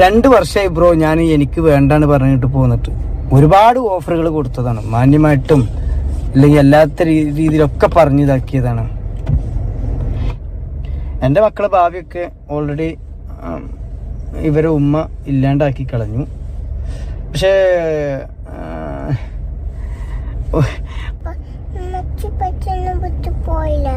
രണ്ട് വർഷമായി ബ്രോ ഞാൻ എനിക്ക് വേണ്ടാന്ന് പറഞ്ഞിട്ട് പോന്നിട്ട് ഒരുപാട് ഓഫറുകൾ കൊടുത്തതാണ് മാന്യമായിട്ടും അല്ലെങ്കിൽ അല്ലാത്ത രീതിയിലൊക്കെ പറഞ്ഞു ഇതാക്കിയതാണ് എന്റെ മക്കളെ ഭാവിയൊക്കെ ഓൾറെഡി ഇവരെ ഉമ്മ ഇല്ലാണ്ടാക്കി കളഞ്ഞു പക്ഷേ പോയില്ല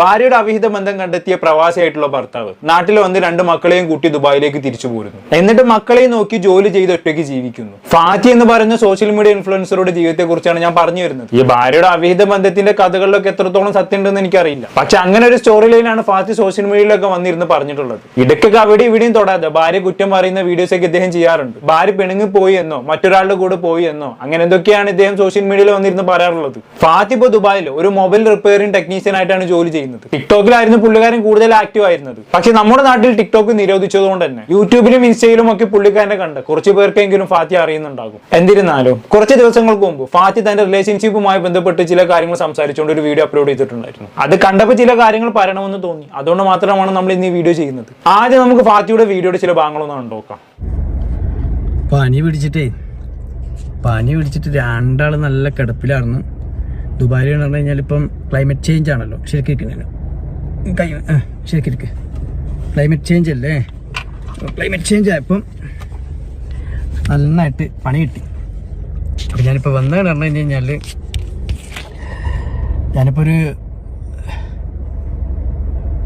ഭാര്യയുടെ അവിഹിത ബന്ധം കണ്ടെത്തിയ പ്രവാസിയായിട്ടുള്ള ഭർത്താവ് നാട്ടിൽ വന്ന് രണ്ട് മക്കളെയും കൂട്ടി ദുബായിലേക്ക് തിരിച്ചു പോരുന്നു. എന്നിട്ട് മക്കളെയും നോക്കി ജോലി ചെയ്ത് ഒറ്റയ്ക്ക് ജീവിക്കുന്നു. ഫാത്തി എന്ന് പറയുന്ന സോഷ്യൽ മീഡിയ ഇൻഫ്ലുവൻസറുടെ ജീവിതത്തെ കുറിച്ചാണ് ഞാൻ പറഞ്ഞു വരുന്നത്. ഈ ഭാര്യയുടെ അവിഹിത ബന്ധത്തിന്റെ കഥകളിലൊക്കെ എത്രത്തോളം സത്യം ഉണ്ടെന്ന് എനിക്കറിയില്ല. പക്ഷെ അങ്ങനെ ഒരു സ്റ്റോറി ലൈനാണ് ഫാത്തി സോഷ്യൽ മീഡിയയിലൊക്കെ വന്നിരുന്ന് പറഞ്ഞിട്ടുള്ളത്. ഇടയ്ക്കൊക്കെ അവിടെ ഇവിടെയും തൊടാതെ ഭാര്യ കുറ്റം പറയുന്ന വീഡിയോസ് ഒക്കെ ഇദ്ദേഹം ചെയ്യാറുണ്ട്. ഭാര്യ പെണുങ്ങി പോയി എന്നോ മറ്റൊരാളുടെ കൂടെ പോയി എന്നോ അങ്ങനെ എന്തൊക്കെയാണ് ഇദ്ദേഹം സോഷ്യൽ മീഡിയയിൽ വന്നിരുന്ന് പറയാറുള്ളത്? ഫാത്തി ഇപ്പൊ ദുബായിൽ ഒരു മൊബൈൽ റിപ്പയറിംഗ് ടെക്നീഷ്യൻ ആയിട്ടാണ് ജോലി ചെയ്യുന്നത്. ടിക്ടോക്കിലായിരുന്നു പുള്ളിക്കാരൻ കൂടുതൽ ആക്റ്റീവ് ആയിരുന്നത്. പക്ഷെ നമ്മുടെ നാട്ടിൽ ടിക്ടോക്ക് നിരോധിച്ചതുകൊണ്ട് തന്നെ യൂട്യൂബിലും ഇൻസ്റ്റയിലും ഒക്കെ പുള്ളിക്കാരനെ കണ്ട് കുറച്ച് പേർക്കെങ്കിലും ഫാത്തി അറിയുന്നുണ്ടാകും. എന്നിരുന്നാലും കുറച്ച് ദിവസങ്ങൾക്ക് മുമ്പ് ഫാത്തി തന്റെ റിലേഷൻഷിപ്പുമായി ബന്ധപ്പെട്ട് ചില കാര്യങ്ങൾ സംസാരിച്ചുകൊണ്ട് ഒരു വീഡിയോ അപ്ലോഡ് ചെയ്തിട്ടുണ്ടായിരുന്നു. അത് കണ്ടപ്പോൾ ചില കാര്യങ്ങൾ പറയണമെന്ന് തോന്നി. അതുകൊണ്ട് മാത്രമാണ് നമ്മൾ ഇന്ന് ഈ വീഡിയോ ചെയ്യുന്നത്. ആദ്യം നമുക്ക് ഫാത്തിയുടെ വീഡിയോയുടെ ചില ഭാഗങ്ങളൊന്ന് കണ്ടോക്കാം പനി പിടിച്ചിട്ടേ. പനി പിടിച്ചിട്ട് രണ്ടാൾ നല്ല കിടപ്പിലായിരുന്നു. ദുബായിൽ എന്ന് പറഞ്ഞു കഴിഞ്ഞാൽ ഇപ്പം ക്ലൈമറ്റ് ചേഞ്ച് ആണല്ലോ. ശരിക്കും കൈ ആ, ശരിക്കും ഇരിക്ക്. ക്ലൈമറ്റ് ചേഞ്ച് അല്ലേ? ക്ലൈമറ്റ് ചേഞ്ച് ആയപ്പം നന്നായിട്ട് പണി കിട്ടി. അപ്പം ഞാനിപ്പോൾ വന്നതെന്ന് പറഞ്ഞു കഴിഞ്ഞ് കഴിഞ്ഞാൽ ഞാനിപ്പോൾ ഒരു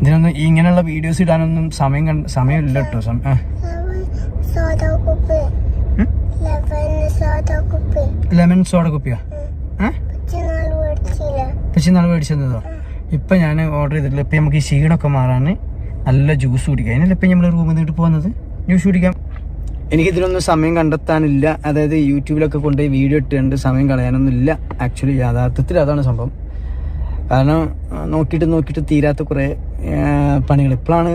ഇതിനൊന്നും ഇങ്ങനെയുള്ള വീഡിയോസ് ഇടാനൊന്നും സമയം കണ്ട സമയമില്ല കേട്ടോ. ലെമൺ സോഡ കുപ്പിയോ ഏ പച്ചനാൾ മേടിച്ചില്ല പക്ഷെ നാളെ മേടിച്ചതോ ഇപ്പൊ ഞാൻ ഓർഡർ ചെയ്തിട്ടില്ല. ഇപ്പൊ നമുക്ക് ഈ ക്ഷീണമൊക്കെ മാറാൻ നല്ല ജ്യൂസ് കുടിക്കാം. അതിനല്ല ഇപ്പൊ നമ്മൾ റൂമിൽ നിന്നിട്ട് പോകുന്നത് ജ്യൂസ് കുടിക്കാം. എനിക്ക് ഇതിനൊന്നും സമയം കണ്ടെത്താനില്ല. അതായത് യൂട്യൂബിലൊക്കെ കൊണ്ടുപോയി വീഡിയോ ഇട്ടുകൊണ്ട് സമയം കളയാനൊന്നും ഇല്ല ആക്ച്വലി യാഥാർത്ഥ്യത്തിൽ അതാണ് സംഭവം. കാരണം നോക്കിയിട്ട് നോക്കിയിട്ട് തീരാത്ത കുറേ പണികൾ. ഇപ്പോഴാണ്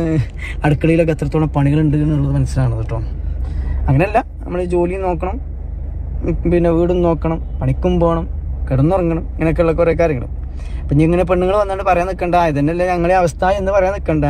അടുക്കളയിലൊക്കെ എത്രത്തോളം പണികളുണ്ട് എന്നുള്ളത് മനസ്സിലാണ് കേട്ടോ. അങ്ങനെയല്ല. നമ്മൾ ജോലിയും നോക്കണം. പിന്നെ വീടും നോക്കണം. പണിക്കും പോകണം. കിടന്നുറങ്ങണം. ഇങ്ങനെയൊക്കെയുള്ള കുറേ കാര്യങ്ങൾ അപ്പം ഇനി ഇങ്ങനെ പെണ്ണുങ്ങൾ വന്നുകൊണ്ട് പറയാൻ നിൽക്കണ്ട ഇതന്നെയല്ലേ ഞങ്ങളെ അവസ്ഥ എന്ന് പറയാൻ നിൽക്കണ്ട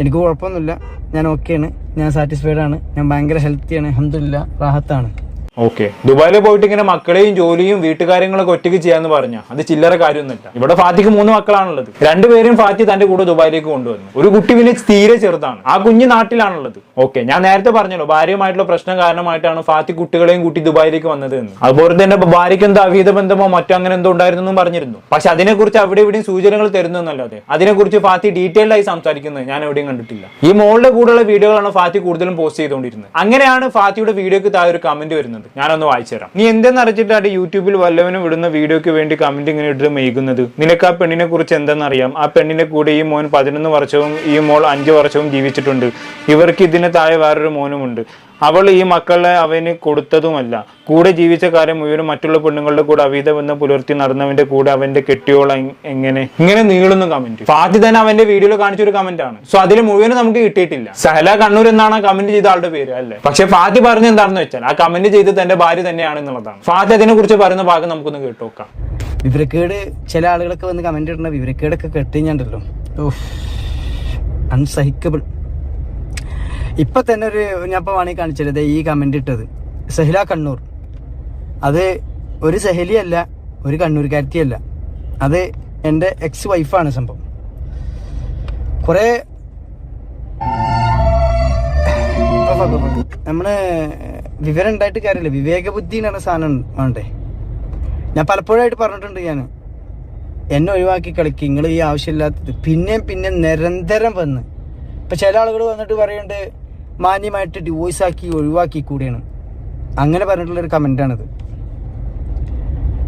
എനിക്ക് കുഴപ്പമൊന്നുമില്ല. ഞാൻ ഓക്കെയാണ് ഞാൻ സാറ്റിസ്ഫൈഡ് ആണ്. ഞാൻ ഭയങ്കര ഹെൽത്തിയാണ് അഹമ്മദില്ല റാഹത്താണ്. ഓക്കെ. ദുബായിൽ പോയിട്ട് ഇങ്ങനെ മക്കളെയും ജോലിയും വീട്ടുകാര്യങ്ങളൊക്കെ ഒറ്റയ്ക്ക് ചെയ്യാന്ന് പറഞ്ഞ. അത് ചില്ലറ കാര്യമൊന്നുമില്ല. ഇവിടെ ഫാത്തിക്ക് മൂന്ന് മക്കളാണുള്ളത്. രണ്ടുപേരും ഫാത്തി തന്റെ കൂടെ ദുബായിലേക്ക് കൊണ്ടുവന്നു. ഒരു കുട്ടി വില്ലേജ് തീരെ ചെറുതാണ്. ആ കുഞ്ഞ് നാട്ടിലാണുള്ളത്. ഓക്കെ ഞാൻ നേരത്തെ പറഞ്ഞല്ലോ ഭാര്യയുമായിട്ടുള്ള പ്രശ്നം കാരണമായിട്ടാണ് ഫാത്തി കുട്ടികളെയും കൂട്ടി ദുബായിലേക്ക് വന്നത് എന്ന്. അതുപോലെ തന്നെ ഭാര്യയ്ക്ക് എന്തോ അവീത ബന്ധമോ മറ്റോ അങ്ങനെ എന്തോ ഉണ്ടായിരുന്നു എന്നും പറഞ്ഞിരുന്നു. പക്ഷെ അതിനെക്കുറിച്ച് അവിടെ ഇവിടെയും സൂചനകൾ തരുന്നു എന്നല്ലാതെ അതിനെക്കുറിച്ച് ഫാത്തി ഡീറ്റെയിൽഡ് ആയി സംസാരിക്കുന്നത് ഞാൻ എവിടെയും കണ്ടിട്ടില്ല. ഈ മോളുടെ കൂടെയുള്ള വീഡിയോകളാണ് ഫാത്തി കൂടുതലും പോസ്റ്റ് ചെയ്തുകൊണ്ടിരുന്നത്. അങ്ങനെയാണ് ഫാത്തിയുടെ വീഡിയോക്ക് താഴെ ഒരു കമന്റ് വരുന്നത്. ഞാനൊന്ന് വായിച്ചു തരാം നീ എന്തെന്നറിച്ചിട്ടാണ് യൂട്യൂബിൽ വല്ലവനും വിടുന്ന വീഡിയോയ്ക്ക് വേണ്ടി കമന്റ് ഇങ്ങനെ ഇട്ട് മെയ്ക്കുന്നത് നിനക്ക് ആ പെണ്ണിനെ കുറിച്ച് എന്തെന്നറിയാം? ആ പെണ്ണിന്റെ കൂടെ ഈ മോൻ പതിനൊന്ന് വർഷവും ഈ മോൾ അഞ്ച് വർഷവും ജീവിച്ചിട്ടുണ്ട്. ഇവർക്ക് ഇതിന് താഴെ വേറൊരു മോനുമുണ്ട്. അവൾ ഈ മക്കളെ അവന് കൊടുത്തതുമല്ല. കൂടെ ജീവിച്ച കാര്യം മുഴുവനും മറ്റുള്ള പെണ്ണുങ്ങളുടെ കൂടെ അവീത ബന്ധം പുലർത്തി നടന്നവന്റെ കൂടെ അവന്റെ കെട്ടിയോള എങ്ങനെ? ഇങ്ങനെ നീളുന്ന കമന്റ് ഫാത്തി തന്നെ അവന്റെ വീഡിയോയിൽ കാണിച്ചൊരു കമന്റ് ആണ്. സോ അതിൽ മുഴുവനും നമുക്ക് കിട്ടിയിട്ടില്ല. സഹല കണ്ണൂർ എന്നാണ് കമന്റ് ചെയ്ത ആളുടെ പേര് അല്ലേ? പക്ഷെ ഫാത്തി പറഞ്ഞ എന്താണെന്ന് വെച്ചാൽ ആ കമന്റ് ചെയ്ത് തന്റെ ഭാര്യ തന്നെയാണ് എന്നുള്ളതാണ്. ഫാത്തി അതിനെ കുറിച്ച് പറയുന്ന ഭാഗം നമുക്കൊന്ന് കേട്ടോക്കാം വിവരക്കേട് ചില ആളുകളൊക്കെ വന്ന് കമന്റ് ഇടുന്ന വിവരക്കേടൊക്കെ കെട്ടിഞ്ഞുണ്ടല്ലോ. അൺസഹിക്കബിൾ ഇപ്പൊ തന്നെ ഒരു ഞാൻ ഇപ്പൊ വേണമെങ്കിൽ കാണിച്ചത് ഈ കമന്റ് ഇട്ടത്. സഹില കണ്ണൂർ. അത് ഒരു സഹലിയല്ല ഒരു കണ്ണൂർക്കാരത്തിയല്ല അത് എന്റെ എക്സ് വൈഫാണ് സംഭവം. കുറേ നമ്മൾ വിവരം ഉണ്ടായിട്ട് കാര്യമില്ല. വിവേക ബുദ്ധി എന്ന് സാധനം വേണ്ടേ? ഞാൻ പലപ്പോഴായിട്ട് പറഞ്ഞിട്ടുണ്ട് ഞാൻ. എന്നെ ഒഴിവാക്കി കളിക്കുക നിങ്ങൾ ഈ ആവശ്യമില്ലാത്തത്. പിന്നെയും പിന്നെയും നിരന്തരം വന്ന്. ഇപ്പൊ ചില ആളുകൾ വന്നിട്ട് പറയുന്നുണ്ട് മാന്യമായിട്ട് ഡിവോഴ്സ് ആക്കി ഒഴിവാക്കി കൂടിയാണ്. അങ്ങനെ പറഞ്ഞിട്ടുള്ളൊരു കമന്റാണിത്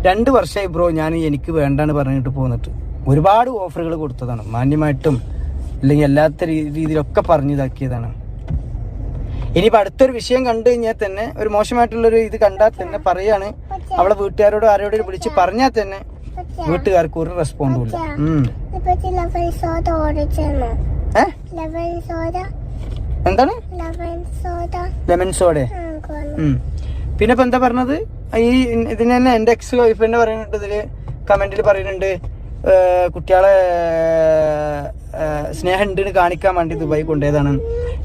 രണ്ട് വർഷമായി ബ്രോ ഞാൻ എനിക്ക് വേണ്ടാന്ന് പറഞ്ഞിട്ട് പോന്നിട്ട്. ഒരുപാട് ഓഫറുകൾ കൊടുത്തതാണ്. മാന്യമായിട്ടും അല്ലെങ്കിൽ അല്ലാത്ത രീ- രീതിയിലൊക്കെ പറഞ്ഞിതാക്കിയതാണ് ഇനിയിപ്പോൾ അടുത്തൊരു വിഷയം കണ്ടു കഴിഞ്ഞാൽ തന്നെ ഒരു മോശമായിട്ടുള്ളൊരു ഇത് കണ്ടാൽ തന്നെ പറയാണ്. അവളെ വീട്ടുകാരോട് ആരോടും വിളിച്ച് പറഞ്ഞാൽ തന്നെ വീട്ടുകാർക്ക് ഒരു റെസ്പോണ്ടും ഇല്ല. എന്താണ്? ലെമൺ സോഡ പിന്നെ ഇപ്പൊ എന്താ പറഞ്ഞത്? ഈ ഇതിന് തന്നെ എന്റെ എക്സ് വൈഫ് തന്നെ പറയുന്നുണ്ട് ഇതിൽ കമന്റിൽ പറയുന്നുണ്ട് കുട്ടികളെ സ്നേഹം ഉണ്ട് കാണിക്കാൻ വേണ്ടി ദുബായി കൊണ്ടുപോയതാണ്.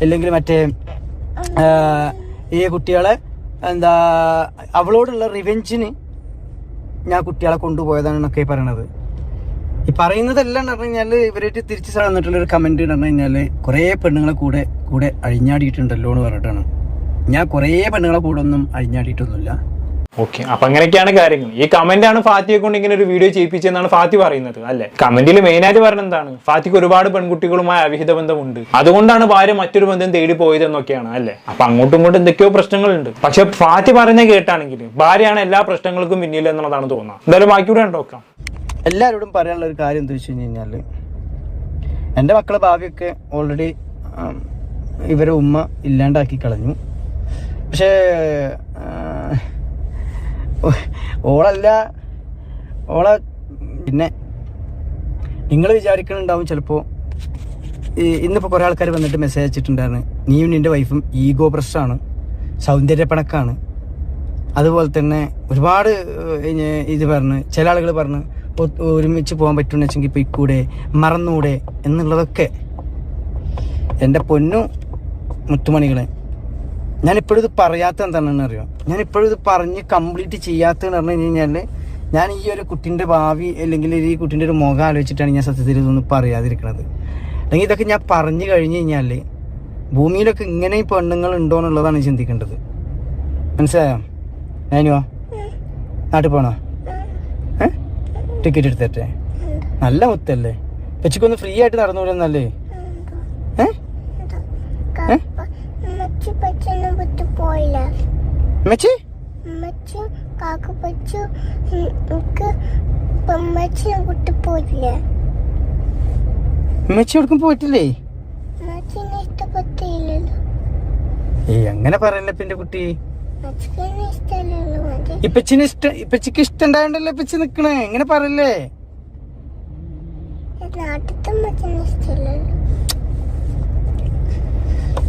അല്ലെങ്കിൽ മറ്റേ ഈ കുട്ടികളെ എന്താ അവളോടുള്ള റിവെഞ്ചിന് ഞാൻ കുട്ടികളെ കൊണ്ടുപോയതാണെന്നൊക്കെ പറയണത്. ഈ പറയുന്നതെല്ലാം പറഞ്ഞു കഴിഞ്ഞാൽ ഇവരായിട്ട് തിരിച്ച് തന്നിട്ടുള്ള ഒരു കമന്റ് പറഞ്ഞു കഴിഞ്ഞാൽ കുറേ പെണ്ണുങ്ങളെ കൂടെ കൂടെ അഴിഞ്ഞാടിയിട്ടുണ്ടല്ലോ എന്ന് പറഞ്ഞിട്ടാണ്. ഞാൻ കുറേ പെണ്ണുങ്ങളെ കൂടെ ഒന്നും അഴിഞ്ഞാടിയിട്ടൊന്നുമില്ല. ഓക്കെ അപ്പൊ അങ്ങനെയൊക്കെയാണ് കാര്യങ്ങൾ. ഈ കമന്റ് ആണ് ഫാത്തിയെ കൊണ്ട് ഇങ്ങനെ ഒരു വീഡിയോ ചെയ്യിപ്പിച്ചെന്നാണ് ഫാത്തി പറയുന്നത് അല്ലെ? കമന്റിൽ മെയിൻ ആയിട്ട് പറഞ്ഞ എന്താണ്? ഫാത്തിക്ക് ഒരുപാട് പെൺകുട്ടികളുമായി അവിഹിത ബന്ധമുണ്ട്. അതുകൊണ്ടാണ് ഭാര്യ മറ്റൊരു ബന്ധം തേടി പോയതെന്നൊക്കെയാണ് അല്ലെ? അപ്പൊ അങ്ങോട്ടും ഇങ്ങോട്ടും എന്തൊക്കെയോ പ്രശ്നങ്ങളുണ്ട്. പക്ഷെ ഫാത്തി പറഞ്ഞ കേട്ടാണെങ്കിൽ ഭാര്യയാണ് എല്ലാ പ്രശ്നങ്ങൾക്കും പിന്നിൽ എന്നുള്ളതാണ് തോന്നുന്നത്. എന്തായാലും ബാക്കിയൂടെ നോക്കാം. എല്ലാവരോടും പറയാനുള്ള ഒരു കാര്യം എന്താ വെച്ച് കഴിഞ്ഞ് കഴിഞ്ഞാൽ എന്റെ മക്കളെ ഭാവിയൊക്കെ ഓൾറെഡി ഇവരെ ഉമ്മ ഇല്ലാണ്ടാക്കി കളഞ്ഞു. പക്ഷേ ഓളല്ല ഓളെ പിന്നെ നിങ്ങൾ വിചാരിക്കുന്നുണ്ടാവും ചിലപ്പോൾ ഇന്നിപ്പോൾ കുറേ ആൾക്കാർ വന്നിട്ട് മെസ്സേജ് അയച്ചിട്ടുണ്ടായിരുന്നു. നീയും നിന്റെ വൈഫും ഈഗോ പ്രശ്നമാണ് സൗന്ദര്യപ്പണക്കാണ്. അതുപോലെ തന്നെ ഒരുപാട് ഇത് പറഞ്ഞ് ചില ആളുകൾ പറഞ്ഞ് ഒരുമിച്ച് പോകാൻ പറ്റുമെന്ന് വെച്ചെങ്കിൽ പൊയ്ക്കൂടെ മറന്നൂടെ എന്നുള്ളതൊക്കെ എന്റെ പൊന്നു മുത്തുമണികളെ. ഞാനിപ്പോഴും ഇത് പറയാത്ത എന്താണെന്ന് അറിയാം? ഞാനിപ്പോഴും ഇത് പറഞ്ഞ് കംപ്ലീറ്റ് ചെയ്യാത്തതെന്ന് പറഞ്ഞു കഴിഞ്ഞാൽ ഞാൻ ഈ ഒരു കുട്ടീന്റെ ഭാവി അല്ലെങ്കിൽ ഈ കുട്ടീന്റെ ഒരു മുഖം ആലോചിച്ചിട്ടാണ് ഞാൻ സത്യത്തിൽ ഇതൊന്നും പറയാതിരിക്കണത്. അല്ലെങ്കിൽ ഇതൊക്കെ ഞാൻ പറഞ്ഞു കഴിഞ്ഞ് കഴിഞ്ഞാൽ ഭൂമിയിലൊക്കെ ഇങ്ങനെ പെണ്ണുങ്ങൾ ഉണ്ടോ എന്നുള്ളതാണ് ചിന്തിക്കേണ്ടത്. മനസ്സിലായോ? ഞാനുവാ നാട്ടിൽ ഏ ടിക്കറ്റ് എടുത്തിട്ടെ? നല്ല മുത്തല്ലേ? പെച്ചിക്കൊന്ന് ഫ്രീ ആയിട്ട് നടന്നുകൂടെന്നല്ലേ ഏ? ഏ? മെച്ചി മെച്ചി എവിടേക്കും പോയിട്ടില്ലേ? ഏയ് അങ്ങനെ പറയല്ലേ പിന്റെ കുട്ടി? ഇപ്പച്ചിന് ഇഷ്ടം ഇപ്പച്ചിക്ക് ഇഷ്ടം ഉണ്ടായോണ്ടല്ലേ ഇപ്പച്ചി നിക്കണേ? എങ്ങനെ പറയല്ലേ?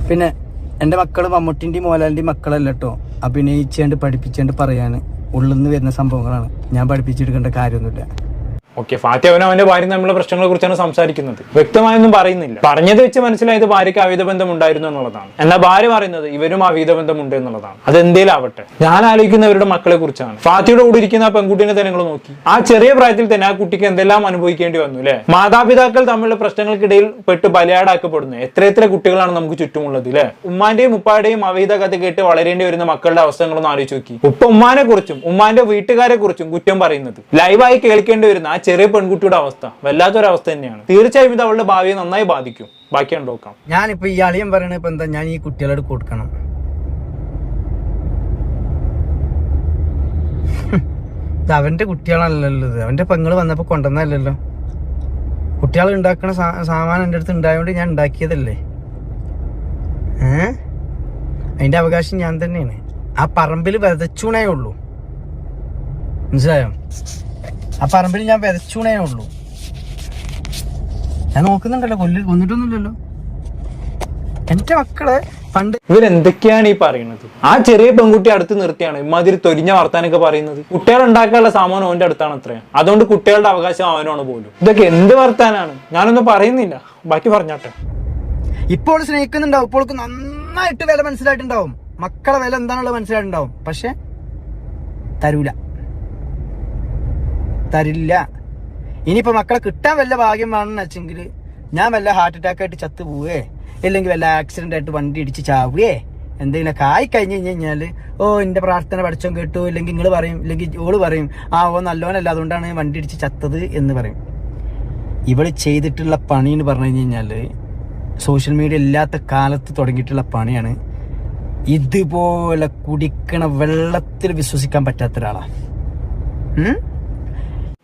പിന്നെ എന്റെ മക്കൾ മമ്മൂട്ടിന്റെയും മോലാലിന്റെയും മക്കളല്ല കേട്ടോ അഭിനയിച്ചുകൊണ്ട് പഠിപ്പിച്ചുകൊണ്ട് പറയാണ് ഉള്ളിൽ നിന്ന് വരുന്ന സംഭവങ്ങളാണ്. ഞാൻ പഠിപ്പിച്ചെടുക്കേണ്ട കാര്യമൊന്നുമില്ല. ഓക്കെ ഫാത്തി അവനും അവന്റെ ഭാര്യ തമ്മിലുള്ള പ്രശ്നങ്ങളെ കുറിച്ചാണ് സംസാരിക്കുന്നത്. വ്യക്തമായൊന്നും പറയുന്നില്ല. പറഞ്ഞത് വെച്ച് മനസ്സിലായത് ഭാര്യയ്ക്ക് അവിധ ബന്ധം ഉണ്ടായിരുന്നു എന്നുള്ളതാണ്. എന്നാ ഭാര്യ പറയുന്നത് ഇവരും അവിധ ബന്ധം ഉണ്ട് എന്നുള്ളതാണ്. അത് എന്തേലാവട്ടെ? ഞാൻ ആലോചിക്കുന്നവരുടെ മക്കളെ കുറിച്ചാണ്. ഫാത്തിയുടെ കൂടെ ഇരിക്കുന്ന ആ പെൺകുട്ടീനെ തന്നെ നിങ്ങൾ നോക്കി. ആ ചെറിയ പ്രായത്തിൽ തന്നെ ആ കുട്ടിക്ക് എന്തെല്ലാം അനുഭവിക്കേണ്ടി വന്നു അല്ലെ? മാതാപിതാക്കൾ തമ്മിലുള്ള പ്രശ്നങ്ങൾക്കിടയിൽ പെട്ട് ബലയാടാക്കപ്പെടുന്നു എത്ര എത്ര കുട്ടികളാണ് നമുക്ക് ചുറ്റുമുള്ളത് അല്ലെ? ഉമ്മാന്റെയും ഉപ്പായുടെയും അവിഹിത കഥ കേട്ട് വളരേണ്ടി വരുന്ന മക്കളുടെ അവസ്ഥകളൊന്നും ആലോചിച്ച് നോക്കി. ഉപ്പ ഉമ്മാനെ കുറിച്ചും ഉമ്മാന്റെ വീട്ടുകാരെ കുറിച്ചും കുറ്റം പറയുന്നത്. ലൈവായി കേൾക്കേണ്ടി വരുന്ന ആ ചെറിയ പെൺകുട്ടിയുടെ അവസ്ഥ. വല്ലാത്തൊരവസ്ഥ തന്നെയാണ്. തീർച്ചയായും ഇത് അവളുടെ ഭാവിയെ നന്നായി ബാധിക്കും. ബാക്കി നോക്കാം. ഞാനിപ്പോ ഈ അളിയൻ പറയണ ഇപ്പൊ എന്താ? ഞാൻ ഈ കുട്ടികളോട് കൊടുക്കണം. അവന്റെ കുട്ടികളല്ലല്ലോ അവന്റെ പെങ്ങൾ വന്നപ്പോ കൊണ്ടുവന്നല്ലോ കുട്ടികൾ ഉണ്ടാക്കണ സാമാനം എന്റെ അടുത്ത് ഉണ്ടായതുകൊണ്ട് ഞാൻ ഉണ്ടാക്കിയതല്ലേ? ഏ? അതിന്റെ അവകാശം ഞാൻ തന്നെയാണ്. ആ പറമ്പിൽ വിതച്ചൂണേ ഉള്ളൂ. മനസ്സിലായോ? ആ പറമ്പിൽ ഞാൻ വിതച്ചൂണേ ഉള്ളൂ. ഞാൻ നോക്കുന്നുണ്ടല്ലോ കൊല്ലി കൊന്നിട്ടൊന്നുമില്ലല്ലോ. എന്റെ മക്കളെ പണ്ട് ഇവരെന്തൊക്കെയാണ് ഈ പറയുന്നത്? ആ ചെറിയ പെൺകുട്ടി അടുത്ത് നിർത്തിയാണ് ഇമാതിരി തൊരിഞ്ഞ വർത്താനൊക്കെ പറയുന്നത്. കുട്ടികൾ ഉണ്ടാക്കാനുള്ള സാമാനം അവന്റെ അടുത്താണ് അത്രയും അതുകൊണ്ട് കുട്ടികളുടെ അവകാശം അവനാണ് പോലും. ഇതൊക്കെ എന്ത് വർത്താനാണ്? ഞാനൊന്നും പറയുന്നില്ല. ബാക്കി പറഞ്ഞാട്ടെ. ഇപ്പോൾ സ്നേഹിക്കുന്നുണ്ടാവും ഇപ്പോൾ നന്നായിട്ട് വില മനസ്സിലായിട്ടുണ്ടാവും. മക്കളെ വില എന്താണുള്ളത് മനസ്സിലായിട്ടുണ്ടാവും. പക്ഷെ തരൂല. തരില്ല. ഇനിയിപ്പോ മക്കളെ കിട്ടാൻ വല്ല ഭാഗ്യം വേണമെന്ന് വെച്ചെങ്കിൽ ഞാൻ വല്ല ഹാർട്ട് അറ്റാക്ക് ആയിട്ട് ചത്തു പോവേ. ഇല്ലെങ്കിൽ വല്ല ആക്സിഡന്റ് ആയിട്ട് വണ്ടി ഇടിച്ച് ചാവുകയെ എന്തെങ്കിലും കായി കഴിഞ്ഞ് കഴിഞ്ഞ് കഴിഞ്ഞാൽ ഓ എന്റെ പ്രാർത്ഥന പഠിച്ചോൻ കേട്ടു. ഇല്ലെങ്കിൽ നിങ്ങൾ പറയും ഇല്ലെങ്കിൽ ഓൾ പറയും ആ ഓ നല്ലോനല്ല. അതുകൊണ്ടാണ് വണ്ടി ഇടിച്ച് ചത്തത് എന്ന് പറയും. ഇവൾ ചെയ്തിട്ടുള്ള പണി എന്ന് പറഞ്ഞു കഴിഞ്ഞാൽ സോഷ്യൽ മീഡിയ ഇല്ലാത്ത കാലത്ത് തുടങ്ങിയിട്ടുള്ള പണിയാണ്. ഇതുപോലെ കുടിക്കണ വെള്ളത്തിൽ വിശ്വസിക്കാൻ പറ്റാത്ത ഒരാളാണ്?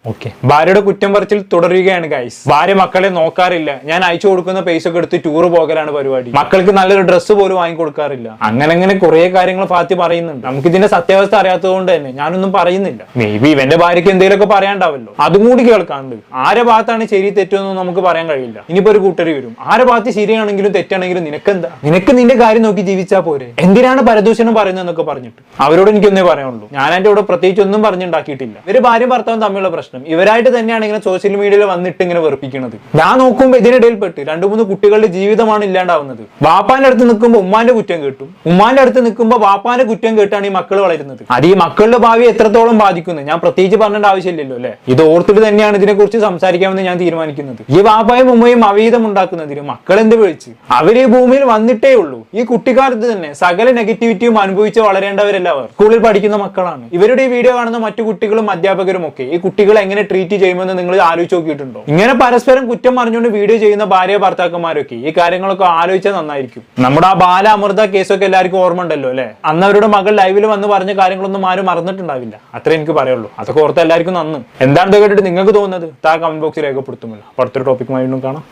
ഓക്കെ ഭാര്യയുടെ കുറ്റം പറച്ചിൽ തുടരുകയാണ് ഗൈസ് ഭാര്യ മക്കളെ നോക്കാറില്ല. ഞാൻ അയച്ചു കൊടുക്കുന്ന പൈസ ഒക്കെ എടുത്ത് ടൂർ പോകലാണ് പരിപാടി. മക്കൾക്ക് നല്ലൊരു ഡ്രസ്സ് പോലും വാങ്ങി കൊടുക്കാറില്ല. അങ്ങനെ അങ്ങനെ കുറെ കാര്യങ്ങൾ ഫാത്തി പറയുന്നുണ്ട്. നമുക്ക് ഇതിന്റെ സത്യാവസ്ഥ അറിയാത്തത് കൊണ്ട് തന്നെ ഞാനൊന്നും പറയുന്നില്ല. മേ ബി ഇവന്റെ ഭാര്യയ്ക്ക് എന്തെങ്കിലുമൊക്കെ പറയാണ്ടാവല്ലോ അതും കൂടി കേൾക്കാണ്ട്. ആരെ ഭാഗത്താണ് ശരി തെറ്റൊന്നും നമുക്ക് പറയാൻ കഴിയില്ല. ഇനിയിപ്പോ ഒരു കൂട്ടർ വരും. ആരെ ഭാഗത്ത് ശരിയാണെങ്കിലും തെറ്റാണെങ്കിലും നിനക്കെന്താ? നിനക്ക് നിന്റെ കാര്യം നോക്കി ജീവിച്ചാ പോരെ. എന്തിനാണ് പരദൂഷണം പറയുന്നതെന്നൊക്കെ പറഞ്ഞിട്ട്? അവരോട് എനിക്കൊന്നേ പറയാനുള്ളൂ. ഞാൻ എന്റെ ഇവിടെ പ്രത്യേകിച്ച് ഒന്നും പറഞ്ഞുണ്ടാക്കിയിട്ടില്ല. ഇവർ ഭാര്യ ഭർത്താവും തമ്മിലുള്ള പ്രശ്നം. പ്രശ്നം. ഇവരായിട്ട് തന്നെയാണ് ഇങ്ങനെ സോഷ്യൽ മീഡിയയിൽ വന്നിട്ട് ഇങ്ങനെ വെറുപ്പിക്കുന്നത് ഞാൻ നോക്കുമ്പോൾ ഇതിനിടയിൽ പെട്ട് രണ്ടു മൂന്ന് കുട്ടികളുടെ ജീവിതമാണ് ഇല്ലാണ്ടാവുന്നത്. വാപ്പാന്റെ അടുത്ത് നിൽക്കുമ്പോൾ ഉമ്മാന്റെ കുറ്റം കേട്ടും. ഉമ്മാന്റെ അടുത്ത് നിൽക്കുമ്പോൾ വാപ്പാന്റെ കുറ്റം കേട്ടാണ് ഈ മക്കൾ വളരുന്നത്. അത് ഈ മക്കളുടെ ഭാവി എത്രത്തോളം ബാധിക്കുന്നത് ഞാൻ പ്രത്യേകിച്ച് പറഞ്ഞേണ്ട ആവശ്യമില്ലല്ലോ അല്ലെ? ഇത് ഓർത്തിട്ട് തന്നെയാണ് ഇതിനെക്കുറിച്ച് സംസാരിക്കാമെന്ന് ഞാൻ തീരുമാനിക്കുന്നത്. ഈ വാപ്പായും ഉമ്മയും അവീതം ഉണ്ടാക്കുന്നതിന് മക്കൾ എന്ത് വിളിച്ച്? അവർ ഈ ഭൂമിയിൽ വന്നിട്ടേ ഉള്ളൂ. ഈ കുട്ടിക്കാലത്ത് തന്നെ സകല നെഗറ്റിവിറ്റിയും അനുഭവിച്ച് വളരേണ്ടവരല്ല അവർ സ്കൂളിൽ പഠിക്കുന്ന മക്കളാണ്. ഇവരുടെ ഈ വീഡിയോ കാണുന്ന മറ്റു കുട്ടികളും അധ്യാപകരും ഒക്കെ ഈ കുട്ടികളെ എങ്ങനെ ട്രീറ്റ് ചെയ്യുമെന്ന് നിങ്ങൾ ആലോചിച്ച് നോക്കിയിട്ടുണ്ടോ? ഇങ്ങനെ പരസ്പരം കുറ്റം പറഞ്ഞുകൊണ്ട് വീഡിയോ ചെയ്യുന്ന ഭാര്യ ഭർത്താക്കന്മാരൊക്കെ ഈ കാര്യങ്ങളൊക്കെ ആലോചിച്ചാൽ നന്നായിരിക്കും. നമ്മുടെ ആ ബാല അമൃത കേസൊക്കെ എല്ലാവർക്കും ഓർമ്മ ഉണ്ടല്ലോ അല്ലെ? അന്ന് അവരുടെ മകൾ ലൈവിൽ വന്ന് പറഞ്ഞ കാര്യങ്ങളൊന്നും ആരും മറന്നിട്ടുണ്ടാവില്ല. അത്രേ എനിക്ക് പറയുള്ളൂ. അതൊക്കെ ഓർത്ത് എല്ലാവർക്കും നന്ന്. എന്താണ് കേട്ടിട്ട് നിങ്ങൾക്ക് തോന്നുന്നത്? താ കമന്റ് ബോക്സിൽ രേഖപ്പെടുത്തുമല്ലോ. അടുത്തൊരു ടോപ്പിക്കുമായി വീണ്ടും കാണാം.